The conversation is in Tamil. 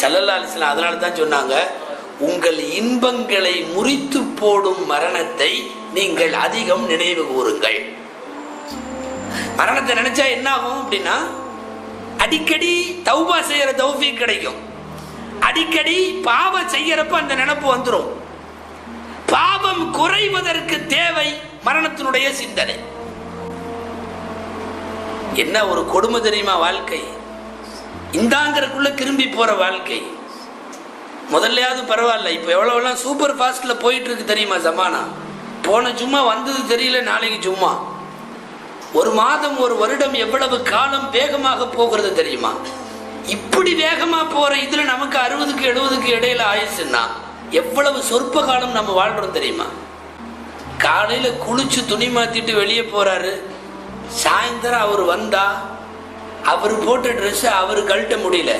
சல்லல்லா அலிஸ்லாம் அதனால தான் சொன்னாங்க உங்கள் இன்பங்களை முறித்து போடும் மரணத்தை நீங்கள் அதிகம் நினைவு கூறுங்கள். மரணத்தை நினைச்சா என்ன ஆகும் அப்படின்னா அடிக்கடி தௌபா செய்யற தௌஃபீக் கிடைக்கும். அடிக்கடி பாவம் செய்யறப்ப அந்த நினப்பு வந்துடும் பாவம் குறைவதற்கு தேவை மரணத்தினுடைய சிந்தனை. என்ன ஒரு கொடுமை தெரியுமா வாழ்க்கை? இந்தாங்கிறக்குள்ள திரும்பி போற வாழ்க்கை. முதல்லையாவது பரவாயில்ல இப்போ எவ்வளோலாம் சூப்பர் ஃபாஸ்ட்டில் போயிட்டு இருக்கு தெரியுமா ஜமானா? போன சும்மா வந்தது தெரியல நாளைக்கு சும்மா ஒரு மாதம் ஒரு வருடம் எவ்வளவு காலம் வேகமாக போகிறது தெரியுமா? இப்படி வேகமாக போகிற இதில் நமக்கு அறுபதுக்கு எழுபதுக்கு இடையில ஆயிடுச்சுன்னா எவ்வளவு சொற்ப காலம் நம்ம வாழ்கிறோம் தெரியுமா? காலையில் குளிச்சு துணி மாற்றிட்டு வெளியே போகிறாரு சாயந்தரம் அவர் வந்தா அவர் போட்ட ட்ரெஸ்ஸை அவர் கழட்ட முடியல.